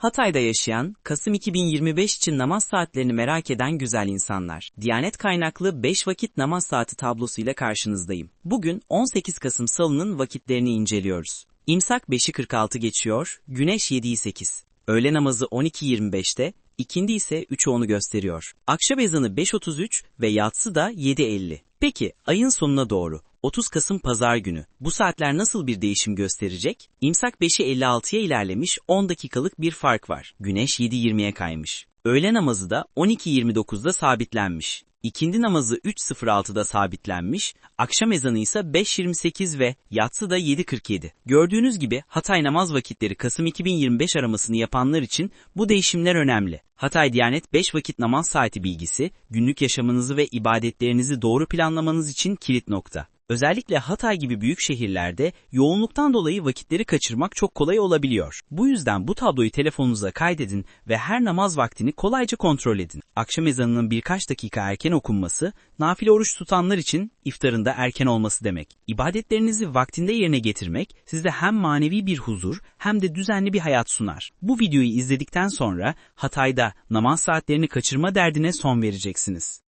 Hatay'da yaşayan, Kasım 2025 için namaz saatlerini merak eden güzel insanlar. Diyanet kaynaklı 5 vakit namaz saati tablosuyla karşınızdayım. Bugün 18 Kasım Salı'nın vakitlerini inceliyoruz. İmsak 5'i 46 geçiyor, Güneş 7'yi 8. Öğle namazı 12.25'te, ikindi ise 3'ü 10'u gösteriyor. Akşam ezanı 5.33 ve yatsı da 7.50. Peki ayın sonuna doğru 30 Kasım Pazar günü bu saatler nasıl bir değişim gösterecek? İmsak 5'i 56'ya ilerlemiş 10 dakikalık bir fark var. Güneş 7.20'ye kaymış. Öğle namazı da 12.29'da sabitlenmiş. İkindi namazı 3.06'da sabitlenmiş, akşam ezanı ise 5.28 ve yatsı da 7.47. Gördüğünüz gibi Hatay namaz vakitleri Kasım 2025 aramasını yapanlar için bu değişimler önemli. Hatay Diyanet 5 vakit namaz saati bilgisi, günlük yaşamınızı ve ibadetlerinizi doğru planlamanız için kilit nokta. Özellikle Hatay gibi büyük şehirlerde yoğunluktan dolayı vakitleri kaçırmak çok kolay olabiliyor. Bu yüzden bu tabloyu telefonunuza kaydedin ve her namaz vaktini kolayca kontrol edin. Akşam ezanının birkaç dakika erken okunması, nafile oruç tutanlar için iftarında erken olması demek. İbadetlerinizi vaktinde yerine getirmek size hem manevi bir huzur hem de düzenli bir hayat sunar. Bu videoyu izledikten sonra Hatay'da namaz saatlerini kaçırma derdine son vereceksiniz.